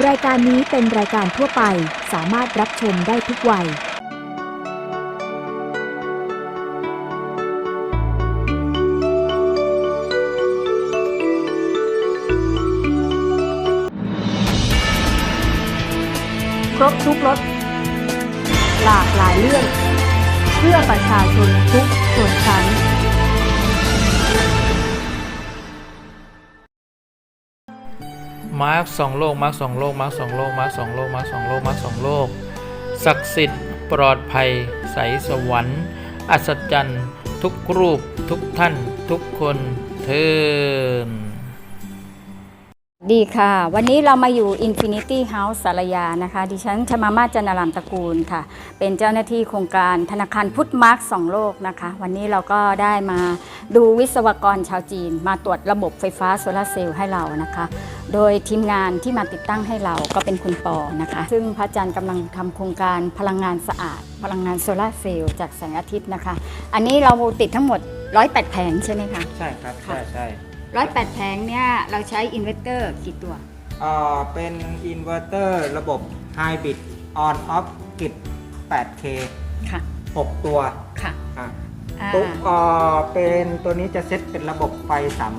รายการนี้เป็นรายการทั่วไปสามารถรับชมได้ทุกวัย ครบทุกรสหลากหลายเรื่อง เพื่อประชาชนทุกชนชั้น มาร์คสองโลกมาร์คสองโลกมาร์คสองโลกมาร์คสองโลกมาร์คสองโลกมาร์คสองโลกศักดิ์สิทธิ์ปลอดภัยใสสวรรค์ อัศจรรย์ ทุกรูป ทุกท่าน ทุกคนเทิน ดีค่ะ วันนี้เรามาอยู่ Infinity House สารยานะคะ ดิฉันชมามาจันนารามตระกูลค่ะ เป็นเจ้าหน้าที่โครงการธนาคารพุทธมาร์คสองโลกนะคะ วันนี้เราก็ได้มาดูวิศวกรชาวจีน มาตรวจระบบไฟฟ้าโซลาเซลล์ให้เรานะคะ โดยทีมงานที่มาติดตั้งให้เราก็เป็นคุณปอนะคะ ซึ่งพระอาจารย์กำลังทำโครงการพลังงานสะอาด พลังงานโซลาเซลล์จากแสงอาทิตย์นะคะ อันนี้เราติดทั้งหมด 108 แผงใช่ไหมคะ ใช่ครับค่ใช่ ใช่108แผงเนี่ยเราใช้อินเวอร์เตอร์กี่ตัวอ่าเป็นอินเวอร์เตอร์ระบบ Hybrid On Off Grid 8K ค่ะ 6 ตัวค่ะอะอ่าตุ๊กอ่าเป็นตัวนี้จะเซตเป็นระบบไฟ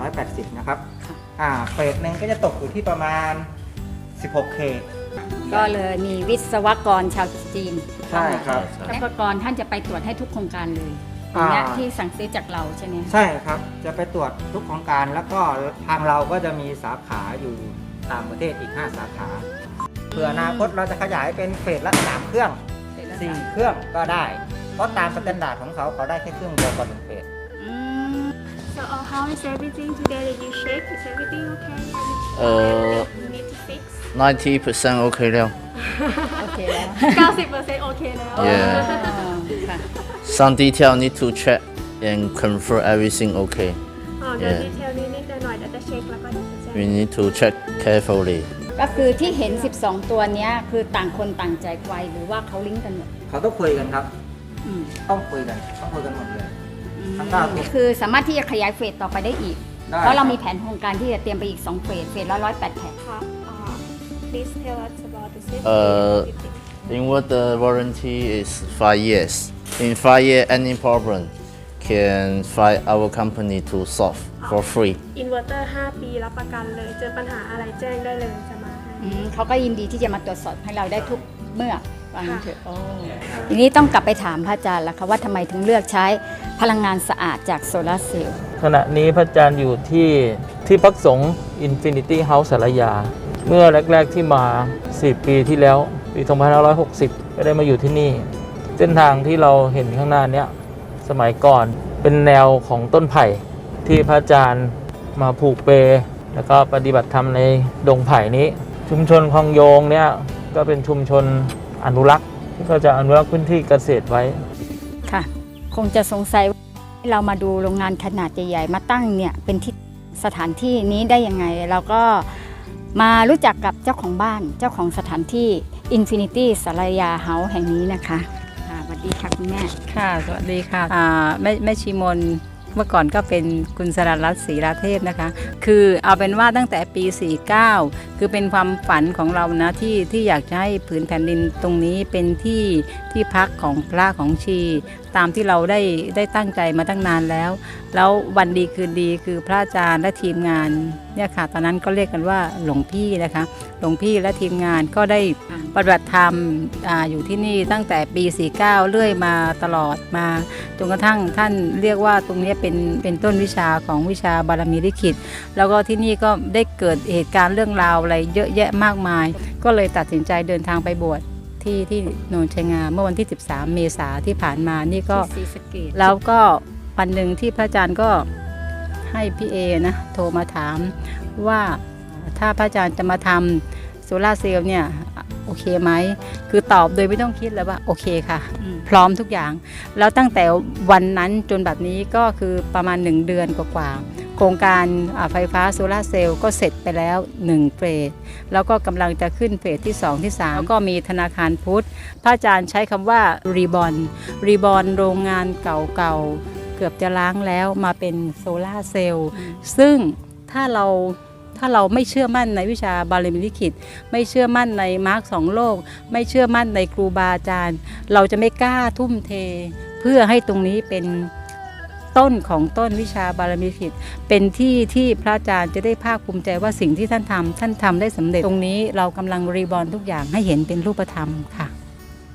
380 นะครับ ค่ะ อ่าเฟสหนึ่งก็จะตกอยู่ที่ประมาณ 16K ก็เลยมีวิศวกรชาวจีนใช่ครับ วิศวกรท่านจะไปตรวจให้ทุกโครงการเลย อย่างเงี้ยอ่า ที่สั่งซื้อจากเราใช่ไหมใช่ครับ จะไปตรวจทุกโครงการ แล้วก็ทางเราก็จะมีสาขาอยู่ต่างประเทศอีก 5 สาขาเผื่ออนาคตเราจะขยายเป็นเฟสละ3เครื่อง4เครื่องก็ได้ เพราะตามสแตนดาร์ดของเขาเขาได้แค่เครื่องเดียวต่อหนึ่งเฟส อืม So uh, how is everything today that you shake? Is everything okay? Uh, you need to fix? 90% OK แล้ว โอเคแล้ว 90% okay now. Yeah. อ๋อค่ะ Some detail need to check and confirm everything okay. อ๋อเดี๋ยว Yeah. ดีเทลนี้นิดหน่อยเดี๋ยวจะเช็คแล้วก็เดี๋ยวจะแจ้ง We need to check carefully. ก็คือที่เห็น 12 ตัวเนี้ยคือต่างคนต่างใจไกวหรือว่าเขาลิงก์กันหมดเขาต้องคุยกันครับ อืมต้องคุยกันต้องคุยกันหมดเลย ทั้งเก้าตัว คือสามารถที่จะขยายเฟสต่อไปได้อีก ได้เพราะเราครับมีแผนโครงการที่จะเตรียมไปอีก 2 เฟส เฟสละ108แผงค่ะอ่า please tell us about the safety Uh, of the- Inverter warranty is 5 years. In 5 years, any problem can find our company to solve for free. อินเวอร์เตอร์ 5 ปีรับประกันเลย เจอปัญหาอะไรแจ้งได้เลยจะมาให้ อืมเขาก็ยินดีที่จะมาตรวจสอบให้เราได้ทุกเมื่อวางนค่ะเถอะโอ้ทีนี้ต้องกลับไปถามพระอาจารย์แล้วค่ะว่าทำไมถึงเลือกใช้พลังงานสะอาดจากโซลาร์เซลล์ ขณะนี้พระอาจารย์อยู่ที่ที่พักสงฆ์ Infinity House สารยา เมื่อแรก ๆ ที่มา10ปีที่แล้ว ปี 2560 ก็ได้มาอยู่ที่นี่ เส้นทางที่เราเห็นข้างหน้าเนี้ยสมัยก่อนเป็นแนวของต้นไผ่ที่พระอาจารย์มาผูกเป แล้วก็ปฏิบัติธรรมในดงไผ่นี้ ชุมชนคลองโยงเนี่ยก็เป็นชุมชนอนุรักษ์ที่เขาจะอนุรักษ์พื้นที่เกษตรไว้ค่ะ คงจะสงสัยว่าเรามาดูโรงงานขนาดใหญ่ๆมาตั้งเนี่ยเป็นที่สถานที่นี้ได้ยังไง เราก็มารู้จักกับเจ้าของบ้านเจ้าของสถานที่ Infinity สารยาเฮาส์แห่งนี้นะคะค่ะสวัสดีค่ะคุณแม่ค่ะ สวัสดีค่ะอ่าแม่แม่ชีมนเมื่อก่อนก็เป็นคุณสรรัตน์ศรีราเทพนะคะ คือเอาเป็นว่าตั้งแต่ปี 49 คือเป็นความฝันของเรานะที่ที่อยากจะให้ผืนแผ่นดินตรงนี้เป็นที่ที่พักของพระของชี ตามที่เราได้ได้ตั้งใจมาตั้งนานแล้ว แล้ววันดีคืนดีคือพระอาจารย์และทีมงานเนี่ยค่ะตอนนั้นก็เรียกกันว่าหลวงพี่นะคะหลวงพี่และทีมงานก็ได้ปฏิบัติธรรมออยู่ที่นี่ตั้งแต่ปี 49 เรื่อยมาตลอดมาจนกระทั่งท่านเรียกว่าตรงนี้เป็นเป็นต้นวิชาของวิชาบารมีลิขิต แล้วก็ที่นี่ก็ได้เกิดเหตุการณ์เรื่องราวอะไรเยอะแยะมากมาย ก็เลยตัดสินใจเดินทางไปบวชที่ที่โนนชัยงามเมื่อวันที่ 13 เมษาที่ผ่านมานี่ก็ที่ศรีสะเกษแล้วก็วันหนึ่งที่พระอาจารย์ก็ให้พี่เอนะโทรมาถามว่าถ้าพระอาจารย์จะมาทำโซลาร์เซลล์เนี่ยโอเคไหม คือตอบโดยไม่ต้องคิดเลยว่าโอเคค่ะอืมพร้อมทุกอย่าง แล้วตั้งแต่วันนั้นจนแบบนี้ก็คือประมาณ1เดือนกว่าๆโครงการอ่าไฟฟ้าโซลาร์เซลล์ก็เสร็จไปแล้ว 1เฟสแล้วก็กำลังจะขึ้นเฟสที่ 2 ที่ 3 แล้วก็มีธนาคารพุทธ พระอาจารย์ใช้คำว่ารีบอนรีบอนโรงงานเก่าๆ เกือบจะล้างแล้วมาเป็นโซลาร์เซลล์ซึ่งถ้าเราถ้าถ้าเราไม่เชื่อมั่นในวิชาบาลีมิลิขิต ไม่เชื่อมั่นในมาร์กสองโลก ไม่เชื่อมั่นในครูบาอาจารย์ เราจะไม่กล้าทุ่มเท เพื่อให้ตรงนี้เป็น ต้นของต้นวิชาบารมีขิตเป็นที่ที่พระอาจารย์จะได้ภาคภูมิใจว่าสิ่งที่ท่านทำท่านทำได้สำเร็จตรงนี้เรากำลังรีบอร์นทุกอย่างให้เห็นเป็นรูปธรรมค่ะ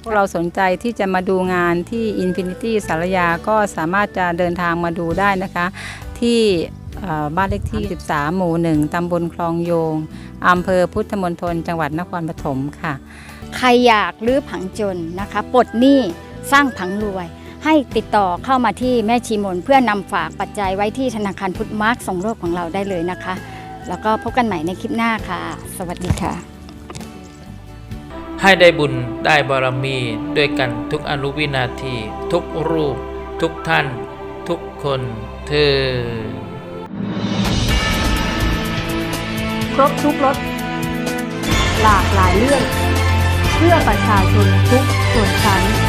พวกเราสนใจที่จะมาดูงานที่ Infinity สารยาก็สามารถจะเดินทางมาดูได้นะคะ ที่บ้านเลขที่ 13 หมู่ 1 ตำบลคลองโยง อำเภอพุทธมณฑล จังหวัดนครปฐมค่ะ ใครอยากรื้อผังจนนะคะ ปลดหนี้สร้างผังรวย ให้ติดต่อเข้ามาที่แม่ชีมนเพื่อนำฝากปัจจัยไว้ที่ธนาคารพุทธมาร์กส่งโลกของเราได้เลยนะคะ แล้วก็พบกันใหม่ในคลิปหน้าค่ะ สวัสดีค่ะ ให้ได้บุญได้บารมีด้วยกันทุกอนุวินาที ทุกรูป ทุกท่าน ทุกคนเธอครบทุกรสหลากหลายเรื่อง เพื่อประชาชนทุกส่วนชั้น